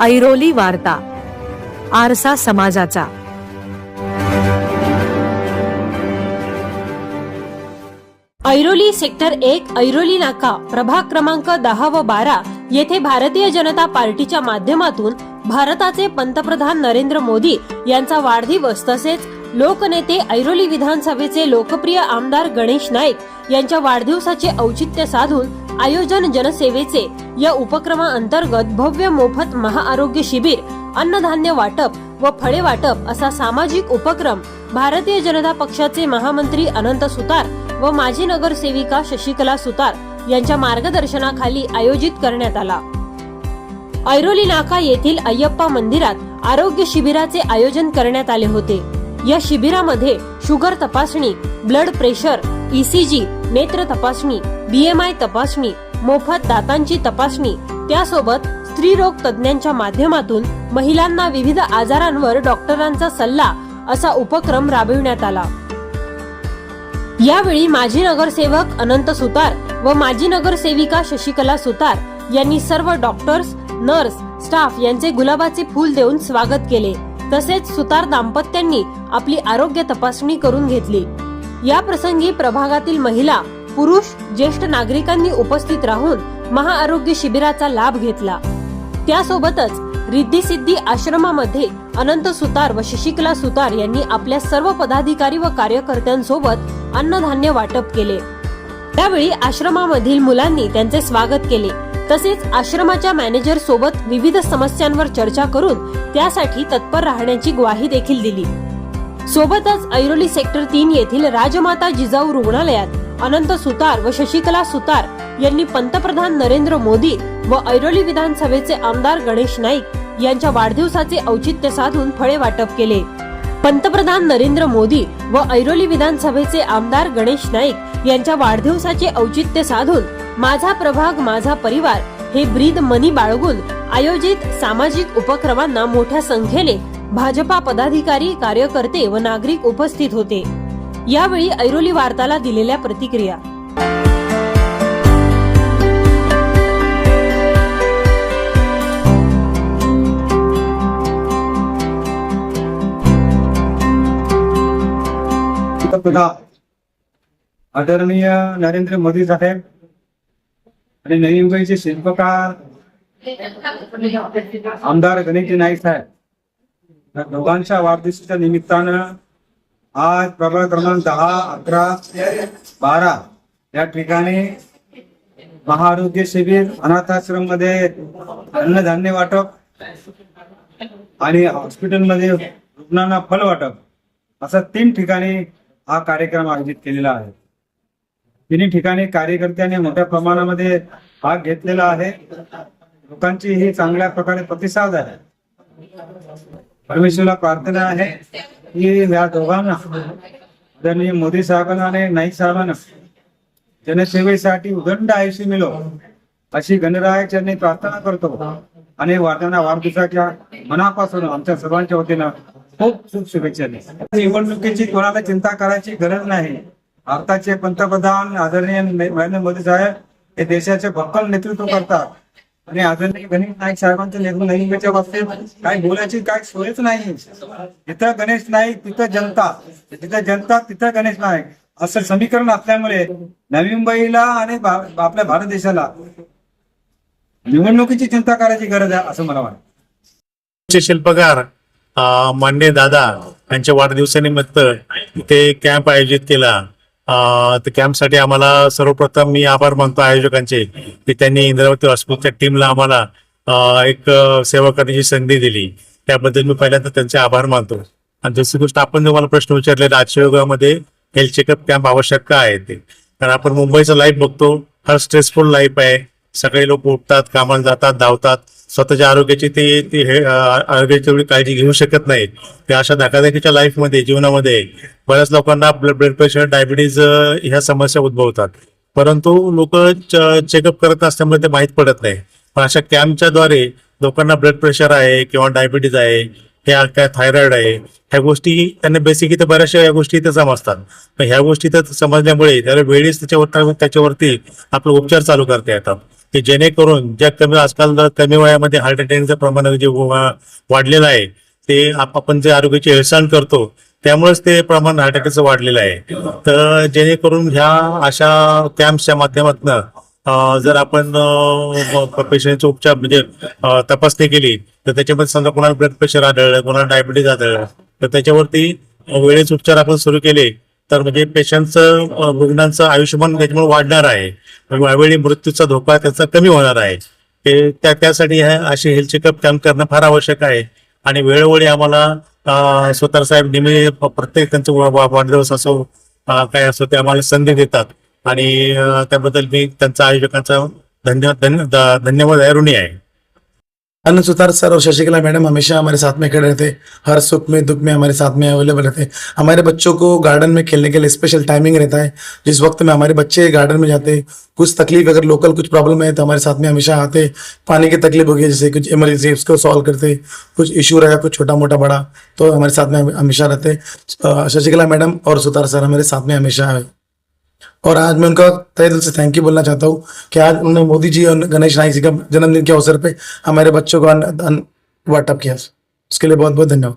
ऐरोली वार्ता आरसा समाजाचा. ऐरोली सेक्टर एक ऐरोली नाका प्रभाग क्रमांक दहा व बारा येथे भारतीय जनता पार्टीच्या माध्यमातून भारताचे पंतप्रधान नरेंद्र मोदी यांचा वाढदिवस तसेच लोकनेते ऐरोली विधानसभेचे लोकप्रिय आमदार गणेश नाईक यांच्या वाढदिवसाचे औचित्य साधून आयोजन जनसेवेचे या उपक्रमाअंतर्गत भव्य मोफत महाआरोग्य शिबिर अन्नधान्य वाटप व फळे वाटप असा सामाजिक उपक्रम भारतीय जनता पक्षाचे महामंत्री अनंत सुतार व माजी नगरसेविका शशिकला सुतार यांच्या मार्गदर्शनाखाली आयोजित करण्यात आला. ऐरोली नाका येथील अय्यप्पा मंदिरात आरोग्य शिबिराचे आयोजन करण्यात आले होते. या शिबिरामध्ये शुगर तपासणी ब्लड प्रेशर ईसीजी नेत्र तपासणी बीएमआय तपासणी मोफत दातांची तपासणी त्यासोबत स्त्रीरोग तज्ञांच्या माध्यमातून महिलांना विविध आजारांवर डॉक्टरांचा सल्ला असा उपक्रम राबविण्यात आला. यावेळी माजी नगरसेवक अनंत सुतार व माजी नगरसेविका शशिकला सुतार यांनी सर्व डॉक्टर्स नर्स स्टाफ यांचे गुलाबाचे फूल देऊन स्वागत केले. तसेच सुतार दाम्पत्यांनी आपली आरोग्य तपासणी करून घेतली. या प्रसंगी प्रभागातील महिला पुरुष ज्येष्ठ नागरिकांनी उपस्थित राहून महाआरोग्य शिबिराचा लाभ घेतला. त्यासोबतच रिद्धी सिद्धी आश्रमामध्ये अनंत सुतार व शशिकला सुतार यांनी आपल्या सर्व पदाधिकारी व कार्यकर्त्यांसोबत अन्नधान्य वाटप केले. त्यावेळी आश्रमामधील मुलांनी त्यांचे स्वागत केले. तसेच आश्रमाच्या मॅनेजर सोबत विविध समस्यांवर चर्चा करून त्यासाठी तत्पर राहण्याची ग्वाही देखील दिली. सोबतच ऐरोली सेक्टर तीन येथील राजमाता जिजाऊ रुग्णालयात अनंत सुतार व शशिकला सुतार यांनी पंतप्रधान नरेंद्र मोदी व ऐरोली विधानसभेचे आमदार गणेश नाईक यांच्या वाढदिवसाचे औचित्य साधून फळे वाटप केले. पंतप्रधान नरेंद्र मोदी व ऐरोली विधानसभेचे आमदार गणेश नाईक यांच्या वाढदिवसाचे औचित्य साधून माझा प्रभाग माझा परिवार हे ब्रीद मनी बाळगून आयोजित सामाजिक उपक्रमांना मोठ्या संख्येने भाजपा पदाधिकारी कार्यकर्ते व नागरिक उपस्थित होते. यावेळी ऐरोली वार्ताला दिलेल्या प्रतिक्रिया. आदरणीय नरेंद्र मोदी साहेब आणि नवी मुंबईचे शिल्पकार आमदार गणेश नाईक साहेब. या दोघांच्या वाढदिवसाच्या निमित्तानं आज प्रभाग क्रमांक दहा अकरा बारा या ठिकाणी महाआरोग्य शिबिर अनाथाश्रममध्ये अन्नधान्य वाटप आणि हॉस्पिटलमध्ये रुग्णांना फल वाटप असं तीन ठिकाणी हा कार्यक्रम आयोजित केलेला आहे. तिन्ही ठिकाणी कार्यकर्त्यांनी मोठ्या प्रमाणामध्ये भाग घेतलेला आहे. लोकांची ही चांगल्या प्रकारे प्रतिसाद आहे. परमेश्वरला प्रार्थना आहे की या दोघांना आदरणीय मोदी साहेबांना आणि नाईक साहेबांना जनसेवेसाठी उदंड आयुष्य मिळो अशी गणरायाच्या प्रार्थना करतो. आणि वार्तांना वाढदिवसाच्या मनापासून आमच्या सर्वांच्या वतीनं खूप खूप शुभेच्छा निवडणुकीची कोणाला चिंता करायची गरज नाही. भारताचे पंतप्रधान आदरणीय नरेंद्र मोदी साहेब हे देशाचे भक्कल नेतृत्व करतात. आणि आदरणीय गणेश नाईक नाही त्याच्या बाबतीत काही बोलायची काय सोयच नाही. जिथं गणेश नाईक तिथं जनता. जिथं जनता तिथं गणेश नाईक. असं समीकरण असल्यामुळे नवी मुंबईला आणि आपल्या भारत देशाला निवडणुकीची चिंता करायची गरज आहे असं मला वाटतं. शिल्पकार मान्य दादा यांच्या वाढदिवसानिमित्त इथे कॅम्प आयोजित केला. तर कॅम्पसाठी आम्हाला सर्वप्रथम मी आभार मानतो आयोजकांचे की त्यांनी इंद्रावती हॉस्पिटलच्या टीमला आम्हाला एक सेवा करण्याची संधी दिली. त्याबद्दल मी पहिल्यांदा त्यांचे आभार मानतो. आणि दुसरी गोष्ट आपण जो मला प्रश्न विचारलेला आजच्या हेल्थ चेकअप कॅम्प आवश्यक का आहे ते? कारण आपण मुंबईचं लाईफ बघतो फार स्ट्रेसफुल लाईफ आहे. सगळे लोक उठतात कामाला जातात धावतात. स्वतःच्या आरोग्याची ते ते हे आरोग्याची तेवढी काळजी घेऊ शकत नाही. ते अशा धकाधकीच्या लाईफमध्ये जीवनामध्ये बऱ्याच लोकांना ब्लड ब्लड प्रेशर डायबिटीज ह्या समस्या उद्भवतात. परंतु लोक चेकअप करत नसल्यामुळे ते माहीत पडत नाही. पण अशा कॅम्पच्या द्वारे लोकांना ब्लड प्रेशर आहे किंवा डायबिटीज आहे ह्या काय थायरॉइड आहे ह्या गोष्टी त्यांना बेसिक इथं बऱ्याचशा या गोष्टी इथं समजतात. पण ह्या गोष्टी तर समजल्यामुळे त्याला वेळीच त्याच्यावर त्याच्यावरती आपले उपचार चालू करता येतात. की जेणेकरून ज्या कमी आजकाल कमी वयामध्ये हार्ट अटॅकचं प्रमाण जे वाढलेलं आहे ते आपण जे आरोग्याची हेळसांड करतो त्यामुळेच ते प्रमाण हार्ट अटॅकचं वाढलेलं आहे. तर जेणेकरून ह्या अशा कॅम्पच्या माध्यमातून जर आपण पेशंटचे उपचार म्हणजे तपासणी केली तर त्याच्यामध्ये समजा कोणाला ब्लड प्रेशर आढळलं कोणाला डायबिटीज आढळलं तर त्याच्यावरती वेळेच उपचार आपण सुरू केले तर म्हणजे पेशंटचं रुग्णांचं आयुष्यमान त्याच्यामुळे वाढणार आहे. यावेळी मृत्यूचा धोका त्याचा कमी होणार आहे. ते त्या त्यासाठी अशी असे हेल्थ चेकअप कॅम्प करणं फार आवश्यक आहे. आणि वेळोवेळी आम्हाला स्वतः साहेब नेहमी प्रत्येक त्यांचं वाढदिवस असो काय असो ते आम्हाला संधी देतात. आणि त्याबद्दल मी त्यांचा आयोजकांचा धन्यवाद धन्य धन्यवाद ऋणी आहे. अनंत सुतार सर और शशिकला मैडम हमेशा हमारे साथ में खड़े रहते, हर सुख में, दुख में हमारे साथ में अवेलेबल रहते। हमारे बच्चों को गार्डन में खेलने के लिए स्पेशल टाइमिंग रहता है। जिस वक्त में हमारे बच्चे गार्डन में जाते, कुछ तकलीफ़ अगर लोकल कुछ प्रॉब्लम है तो हमारे साथ में हमेशा आते। पानी की तकलीफ़ हो गई जैसे कुछ इमरजेंसी उसको सॉल्व करते। कुछ इशू रहेगा कुछ छोटा मोटा बड़ा तो हमारे साथ में हमेशा रहते। शशिकला मैडम और सुतार सर हमारे साथ में हमेशा है। और आज मैं उनका तय दिल से थैंक यू बोलना चाहता हूँ कि आज उन्होंने मोदी जी और गणेश नाइक जी का जन्मदिन के अवसर पे हमारे बच्चों को वाटअप किया। उसके लिए बहुत बहुत धन्यवाद।